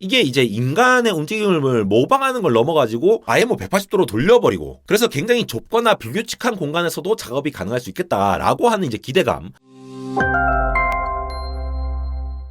이게 이제 인간의 움직임을 모방하는 걸 넘어가지고 아예 뭐 180도로 돌려버리고 그래서 굉장히 좁거나 불규칙한 공간에서도 작업이 가능할 수 있겠다라고 하는 이제 기대감.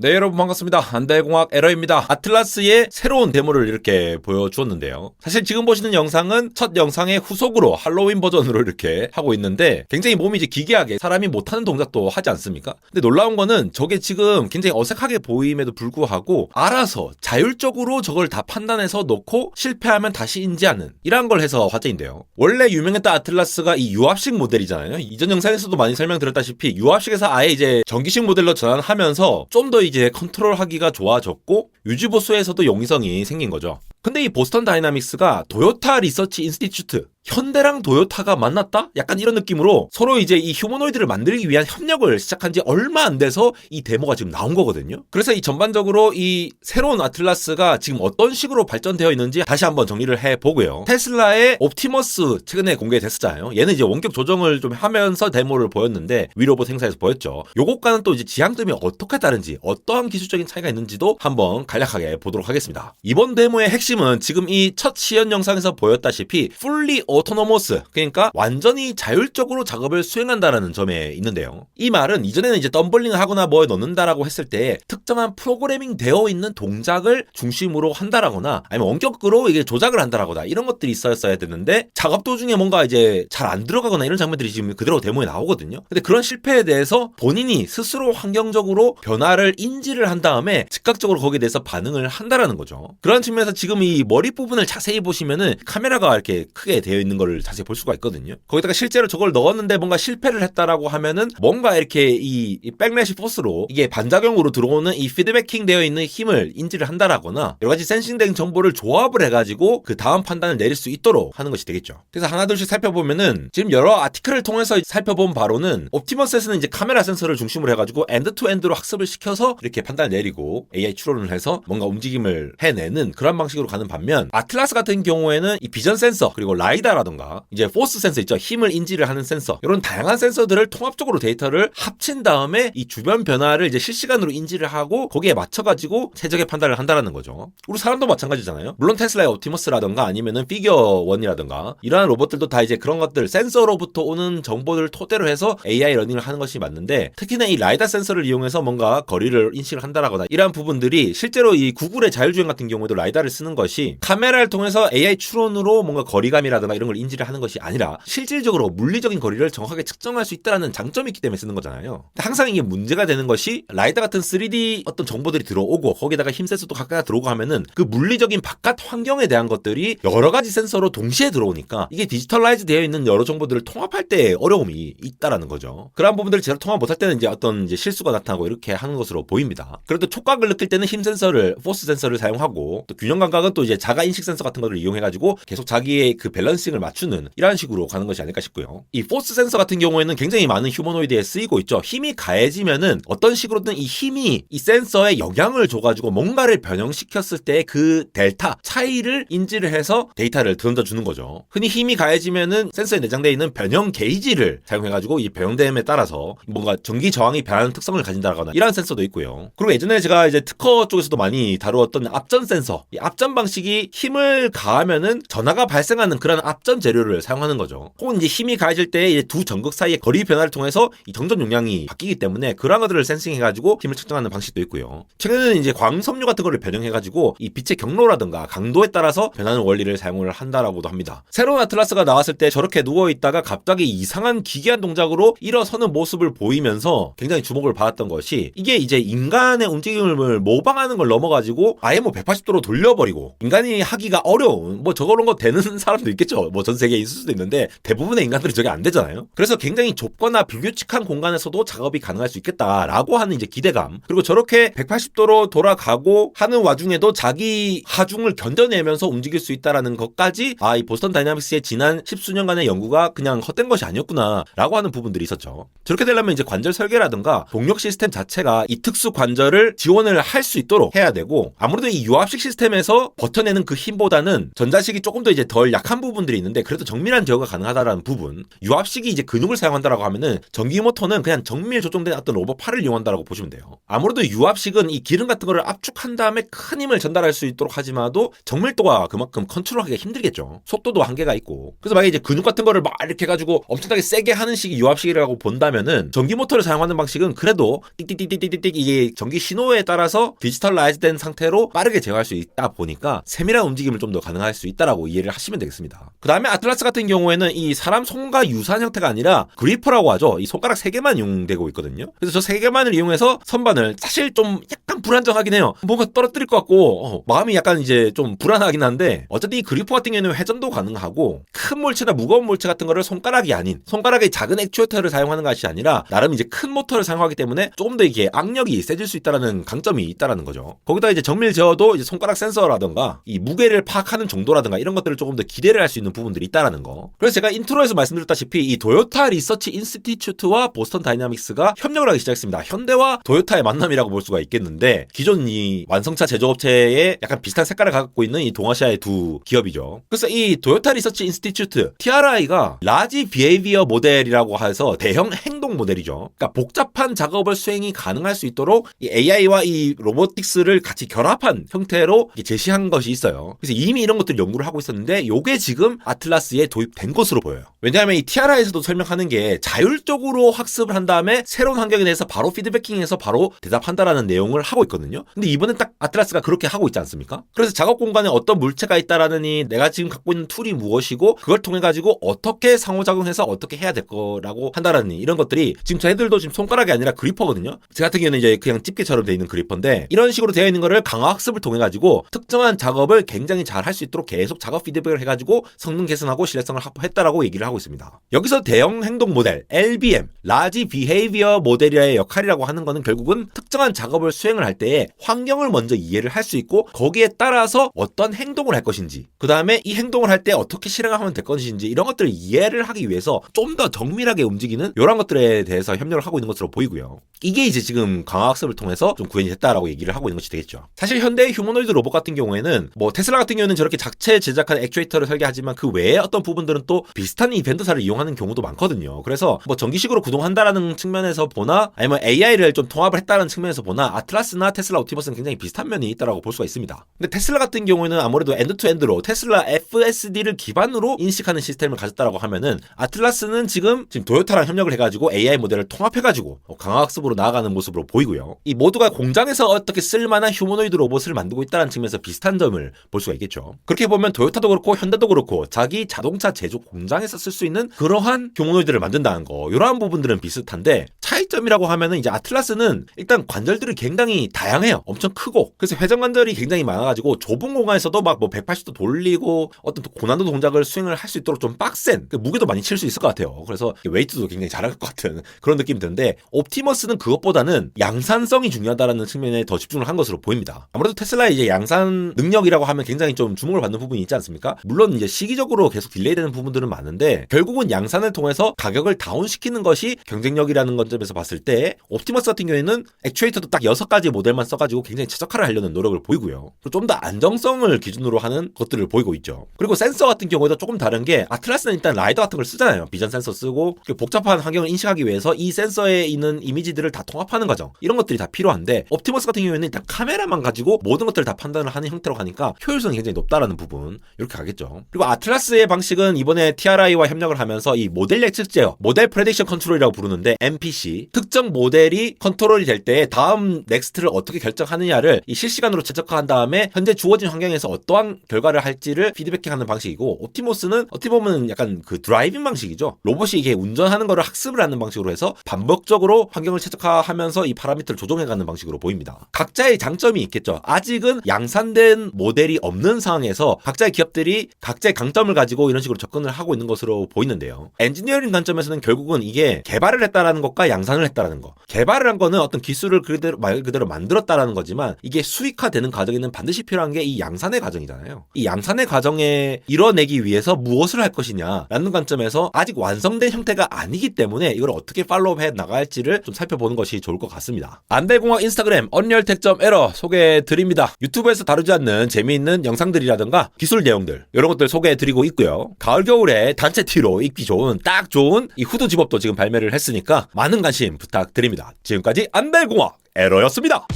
네 여러분 반갑습니다. 안달공학 에러입니다. 아틀라스의 새로운 데모를 이렇게 보여주었는데요. 사실 지금 보시는 영상은 첫 영상의 후속으로 할로윈 버전으로 이렇게 하고 있는데 굉장히 몸이 이제 기괴하게 사람이 못하는 동작도 하지 않습니까? 근데 놀라운 거는 저게 지금 굉장히 어색하게 보임에도 불구하고 알아서 자율적으로 저걸 다 판단해서 놓고 실패하면 다시 인지하는 이러한 걸 해서 화제인데요. 원래 유명했던 아틀라스가 이 유압식 모델이잖아요. 이전 영상에서도 많이 설명드렸다시피 유압식에서 아예 이제 전기식 모델로 전환하면서 좀더 이제 컨트롤하기가 좋아졌고 유지 보수에서도 용이성이 생긴 거죠. 근데 이 보스턴 다이나믹스가 도요타 리서치 인스티튜트 현대랑 도요타가 만났다? 약간 이런 느낌으로 서로 이제 이 휴머노이드를 만들기 위한 협력을 시작한 지 얼마 안 돼서 이 데모가 지금 나온 거거든요. 그래서 이 전반적으로 이 새로운 아틀라스가 지금 어떤 식으로 발전되어 있는지 다시 한번 정리를 해 보고요. 테슬라의 옵티머스 최근에 공개됐었잖아요. 얘는 이제 원격 조정을 좀 하면서 데모를 보였는데 위로봇 행사에서 보였죠. 요것과는 또 이제 지향점이 어떻게 다른지 어떠한 기술적인 차이가 있는지도 한번 간략하게 보도록 하겠습니다. 이번 데모의 핵심은 지금 이 첫 시연 영상에서 보였다시피 fully autonomous 그러니까 완전히 자율적으로 작업을 수행한다라는 점에 있는데요. 이 말은 이전에는 이제 덤블링을 하거나 뭐에 넣는다라고 했을 때 특정한 프로그래밍 되어 있는 동작을 중심으로 한다라거나 아니면 원격으로 이게 조작을 한다라거나 이런 것들이 있었어야 되는데 작업 도중에 뭔가 이제 잘 안 들어가거나 이런 장면들이 지금 그대로 데모에 나오거든요. 근데 그런 실패에 대해서 본인이 스스로 환경적으로 변화를 인지를 한 다음에 즉각적으로 거기에 대해서 반응을 한다라는 거죠. 그런 측면에서 지금 이 머리 부분을 자세히 보시면은 카메라가 이렇게 크게 되어 있는 거를 자세히 볼 수가 있거든요. 거기다가 실제로 저걸 넣었는데 뭔가 실패를 했다라고 하면은 뭔가 이렇게 이, 이 백래시 포스로 이게 반작용으로 들어오는 이 피드백킹 되어 있는 힘을 인지를 한다라거나 여러 가지 센싱된 정보를 조합을 해가지고 그 다음 판단을 내릴 수 있도록 하는 것이 되겠죠. 그래서 하나둘씩 살펴보면은 지금 여러 아티클을 통해서 살펴본 바로는 옵티머스에서는 이제 카메라 센서를 중심으로 해가지고 엔드 투 엔드로 학습을 시켜서 이렇게 판단을 내리고 AI 추론을 해서 뭔가 움직임을 해내는 그런 방식으로 가는 반면 아틀라스 같은 경우에는 이 비전 센서 그리고 라이다 라던가 이제 포스 센서 있죠 힘을 인지를 하는 센서 이런 다양한 센서들을 통합적으로 데이터를 합친 다음에 이 주변 변화를 이제 실시간으로 인지를 하고 거기에 맞춰 가지고 최적의 판단을 한다라는 거죠. 우리 사람도 마찬가지잖아요. 물론 테슬라의 옵티머스라던가 아니면은 피겨 원이라던가 이러한 로봇들도 다 이제 그런 것들 센서로부터 오는 정보들을 토대로 해서 AI 러닝을 하는 것이 맞는데 특히나 이 라이다 센서를 이용해서 뭔가 거리를 인식을 한다라거나 이러한 부분들이 실제로 이 구글의 자율주행 같은 경우에도 라이다를 쓰는 것이 카메라를 통해서 AI 추론으로 뭔가 거리감이라든가 이런 걸 인지를 하는 것이 아니라 실질적으로 물리적인 거리를 정확하게 측정할 수 있다는 장점이 있기 때문에 쓰는 거잖아요. 항상 이게 문제가 되는 것이 라이다 같은 3D 어떤 정보들이 들어오고 거기다가 힘 센서도 각각 들어오고 하면은 그 물리적인 바깥 환경에 대한 것들이 여러 가지 센서로 동시에 들어오니까 이게 디지털라이즈 되어 있는 여러 정보들을 통합할 때 어려움이 있다라는 거죠. 그런 부분들을 제대로 통합 못할 때는 이제 어떤 이제 실수가 나타나고 이렇게 하는 것으로 보입니다. 그래도 촉각을 느낄 때는 힘 센서를 포스 센서를 사용하고 또 균형 감각은 또 이제 자가 인식 센서 같은 것을 이용해 가지고 계속 자기의 그 밸런 싱을 맞추는 이런 식으로 가는 것이 아닐까 싶고요. 이 포스 센서 같은 경우에는 굉장히 많은 휴머노이드에 쓰이고 있죠. 힘이 가해지면은 어떤 식으로든 이 힘이 이 센서에 영향을 줘가지고 뭔가를 변형시켰을 때 그 델타 차이를 인지를 해서 데이터를 던져 주는 거죠. 흔히 힘이 가해지면은 센서에 내장되어 있는 변형 게이지를 사용해가지고 이 변형됨에 따라서 뭔가 전기 저항이 변하는 특성을 가진다거나 이러한 센서도 있고요. 그리고 예전에 제가 이제 특허 쪽에서도 많이 다루었던 앞전 센서, 이 앞전 방식이 힘을 가하면은 전하가 발생하는 그런 앞전 재료를 사용하는 거죠. 혹은 이제 힘이 가해질 때 두 전극 사이의 거리 변화를 통해서 이 정전 용량이 바뀌기 때문에 그런 것들을 센싱해가지고 힘을 측정하는 방식도 있고요. 최근에는 이제 광섬유 같은 거를 변형해가지고 이 빛의 경로라든가 강도에 따라서 변하는 원리를 사용을 한다라고도 합니다. 새로운 아틀라스가 나왔을 때 저렇게 누워 있다가 갑자기 이상한 기괴한 동작으로 일어서는 모습을 보이면서 굉장히 주목을 받았던 것이 이게 이제 인간의 움직임을 모방하는 걸 넘어가지고 아예 뭐 180도로 돌려버리고 인간이 하기가 어려운 뭐 저런 거 되는 사람도 있겠죠. 뭐 전 세계에 있을 수도 있는데 대부분의 인간들은 저게 안 되잖아요. 그래서 굉장히 좁거나 불규칙한 공간에서도 작업이 가능할 수 있겠다라고 하는 이제 기대감 그리고 저렇게 180도로 돌아가고 하는 와중에도 자기 하중을 견뎌내면서 움직일 수 있다라는 것까지 아 이 보스턴 다이나믹스의 지난 십수년간의 연구가 그냥 헛된 것이 아니었구나라고 하는 부분들이 있었죠. 저렇게 되려면 이제 관절 설계라든가 동력 시스템 자체가 이 특수 관절을 지원을 할 수 있도록 해야 되고 아무래도 이 유압식 시스템에서 버텨내는 그 힘보다는 전자식이 조금 더 이제 덜 약한 부분들이 있는데 그래도 정밀한 제어가 가능하다라는 부분. 유압식이 이제 근육을 사용한다라고 하면은 전기 모터는 그냥 정밀 조정된 어떤 로봇 팔을 이용한다라고 보시면 돼요. 아무래도 유압식은 이 기름 같은 거를 압축한 다음에 큰 힘을 전달할 수 있도록 하지만도 정밀도가 그만큼 컨트롤하기가 힘들겠죠. 속도도 한계가 있고. 그래서 만약에 이제 근육 같은 거를 막 이렇게 해가지고 엄청나게 세게 하는 식이 유압식이라고 본다면은 전기 모터를 사용하는 방식은 그래도 띡띡띡띡띡띡 이게 전기 신호에 따라서 디지털라이즈된 상태로 빠르게 제어할 수 있다 보니까 세밀한 움직임을 좀 더 가능할 수 있다라고 이해를 하시면 되겠습니다. 그 다음에 아틀라스 같은 경우에는 이 사람 손과 유사한 형태가 아니라 그리퍼라고 하죠. 이 손가락 세 개만 이용되고 있거든요. 그래서 저 세 개만을 이용해서 선반을 사실 좀 약간 불안정하긴 해요. 뭔가 떨어뜨릴 것 같고 어, 마음이 약간 이제 좀 불안하긴 한데 어쨌든 이 그리퍼 같은 경우에는 회전도 가능하고 큰 몰체나 무거운 몰체 같은 거를 손가락이 아닌 손가락의 작은 액추에이터를 사용하는 것이 아니라 나름 이제 큰 모터를 사용하기 때문에 조금 더 이게 악력이 세질 수 있다라는 강점이 있다라는 거죠. 거기다 이제 정밀 제어도 이제 손가락 센서라든가 이 무게를 파악하는 정도라든가 이런 것들을 조금 더 기대를 할 수 있는 부분들이 있다라는 거. 그래서 제가 인트로에서 말씀드렸다시피 이 도요타 리서치 인스티튜트와 보스턴 다이나믹스가 협력을 하기 시작했습니다. 현대와 도요타의 만남이라고 볼 수가 있겠는데 기존 이 완성차 제조업체에 약간 비슷한 색깔을 갖고 있는 이 동아시아의 두 기업이죠. 그래서 이 도요타 리서치 인스티튜트 TRI가 라지 비헤이비어 모델이라고 해서 대형 행동 모델이죠. 그러니까 복잡한 작업을 수행이 가능할 수 있도록 이 AI와 이 로보틱스를 같이 결합한 형태로 제시한 것이 있어요. 그래서 이미 이런 것들 연구를 하고 있었는데 요게 지금 아틀라스에 도입된 것으로 보여요. 왜냐하면 이 TRI에서도 설명하는 게 자율적으로 학습을 한 다음에 새로운 환경에 대해서 바로 피드백킹해서 바로 대답한다라는 내용을 하고 있거든요. 근데 이번엔 딱 아틀라스가 그렇게 하고 있지 않습니까? 그래서 작업 공간에 어떤 물체가 있다라느니 내가 지금 갖고 있는 툴이 무엇이고 그걸 통해 가지고 어떻게 상호작용해서 어떻게 해야 될 거라고 한다라는 이런 것들이 지금 저희들도 지금 손가락이 아니라 그리퍼거든요. 제 같은 경우는 이제 그냥 집게처럼 되어 있는 그리퍼인데 이런 식으로 되어 있는 거를 강화 학습을 통해 가지고 특정한 작업을 굉장히 잘 할 수 있도록 계속 작업 피드백을 해 가지고 성능 개선하고 신뢰성을 확보했다라고 얘기를 하고 있습니다. 여기서 대형 행동 모델 LBM (Large Behavior 모델의 역할이라고 하는 거는 결국은 특정한 작업을 수행을 할 때에 환경을 먼저 이해를 할 수 있고 거기에 따라서 어떤 행동을 할 것인지 그 다음에 이 행동을 할 때 어떻게 실행하면 될 것인지 이런 것들을 이해를 하기 위해서 좀 더 정밀하게 움직이는 이런 것들에 대해서 협력을 하고 있는 것으로 보이고요. 이게 이제 지금 강화 학습을 통해서 좀 구현이 됐다라고 얘기를 하고 있는 것이 되겠죠. 사실 현대의 휴머노이드 로봇 같은 경우에는 뭐 테슬라 같은 경우는 저렇게 작체 제작한 액추에이터를 설계하지만 그 외에 어떤 부분들은 또 비슷한 이벤트사를 이용하는 경우도 많거든요. 그래서 뭐 전기식으로 구동한다라는 측면에서 보나 아니면 AI를 좀 통합을 했다는 측면에서 보나 아틀라스나 테슬라 옵티머스는 굉장히 비슷한 면이 있다라고 볼 수가 있습니다. 근데 테슬라 같은 경우에는 아무래도 엔드투엔드로 테슬라 FSD를 기반으로 인식하는 시스템을 가졌다라고 하면은 아틀라스는 지금 지금 도요타랑 협력을 해가지고 AI 모델을 통합해가지고 어, 강화 학습으로 나아가는 모습으로 보이고요. 이 모두가 공장에서 어떻게 쓸만한 휴머노이드 로봇을 만들고 있다는 측면에서 비슷한 점을 볼 수가 있겠죠. 그렇게 보면 도요타도 그렇고 현대도 그렇고 자기 자동차 제조 공장에서 쓸 수 있는 그러한 휴머노이드를 만든다는 거 이러한 부분들은 비슷한데 차이점이라고 하면은 이제 아틀라스는 일단 관절들이 굉장히 다양해요. 엄청 크고 그래서 회전 관절이 굉장히 많아가지고 좁은 공간에서도 막 뭐 180도 돌리고 어떤 고난도 동작을 수행을 할 수 있도록 좀 빡센 그 무게도 많이 칠 수 있을 것 같아요. 그래서 웨이트도 굉장히 잘할 것 같은 그런 느낌이 드는데 옵티머스는 그것보다는 양산성이 중요하다라는 측면에 더 집중을 한 것으로 보입니다. 아무래도 테슬라의 이제 양산 능력이라고 하면 굉장히 좀 주목을 받는 부분이 있지 않습니까? 물론 이제 시기 적으로 계속 딜레이되는 부분들은 많은데 결국은 양산을 통해서 가격을 다운시키는 것이 경쟁력이라는 관점에서 봤을 때 옵티머스 같은 경우에는 액추에이터도 딱 여섯 가지 모델만 써가지고 굉장히 최적화를 하려는 노력을 보이고요. 좀 더 안정성을 기준으로 하는 것들을 보이고 있죠. 그리고 센서 같은 경우에도 조금 다른 게 아틀라스는 일단 라이더 같은 걸 쓰잖아요. 비전 센서 쓰고 복잡한 환경을 인식하기 위해서 이 센서에 있는 이미지들을 다 통합하는 과정 이런 것들이 다 필요한데 옵티머스 같은 경우에는 일단 카메라만 가지고 모든 것들을 다 판단을 하는 형태로 가니까 효율성이 굉장히 높다라는 부분 이렇게 가겠죠. 그리고 아틀라스 의 방식은 이번에 TRI와 협력을 하면서 이 모델 예측 제어, 모델 프레딕션 컨트롤이라고 부르는데 MPC 특정 모델이 컨트롤이 될때 다음 넥스트를 어떻게 결정하느냐를 이 실시간으로 최적화한 다음에 현재 주어진 환경에서 어떠한 결과를 할지를 피드백하는 방식이고 옵티모스는 어떻게 보면 약간 그 드라이빙 방식이죠. 로봇이 이게 운전하는 거를 학습을 하는 방식으로 해서 반복적으로 환경을 최적화하면서 이 파라미터를 조정해가는 방식으로 보입니다. 각자의 장점이 있겠죠. 아직은 양산된 모델이 없는 상황에서 각자의 기업들이 각자의 강점 을 가지고 이런 식으로 접근을 하고 있는 것으로 보이는데요. 엔지니어링 관점에서는 결국은 이게 개발을 했다라는 것과 양산을 했다라는 거. 개발을 한 거는 어떤 기술을 그대로 말 그대로 만들었다라는 거지만 이게 수익화되는 과정에는 반드시 필요한 게 이 양산의 과정이잖아요. 이 양산의 과정에 이뤄내기 위해서 무엇을 할 것이냐라는 관점에서 아직 완성된 형태가 아니기 때문에 이걸 어떻게 팔로우해 나갈지를 좀 살펴보는 것이 좋을 것 같습니다. 안대공학 인스타그램 언리얼텍점 에러 소개해 드립니다. 유튜브에서 다루지 않는 재미있는 영상들이라든가 기술 내용들 이런 것들 소개해 드리고 드리고 있고요. 가을 겨울에 단체 티로 입기 좋은 딱 좋은 이 후드 집업도 지금 발매를 했으니까 많은 관심 부탁드립니다. 지금까지 안달공학 에러였습니다.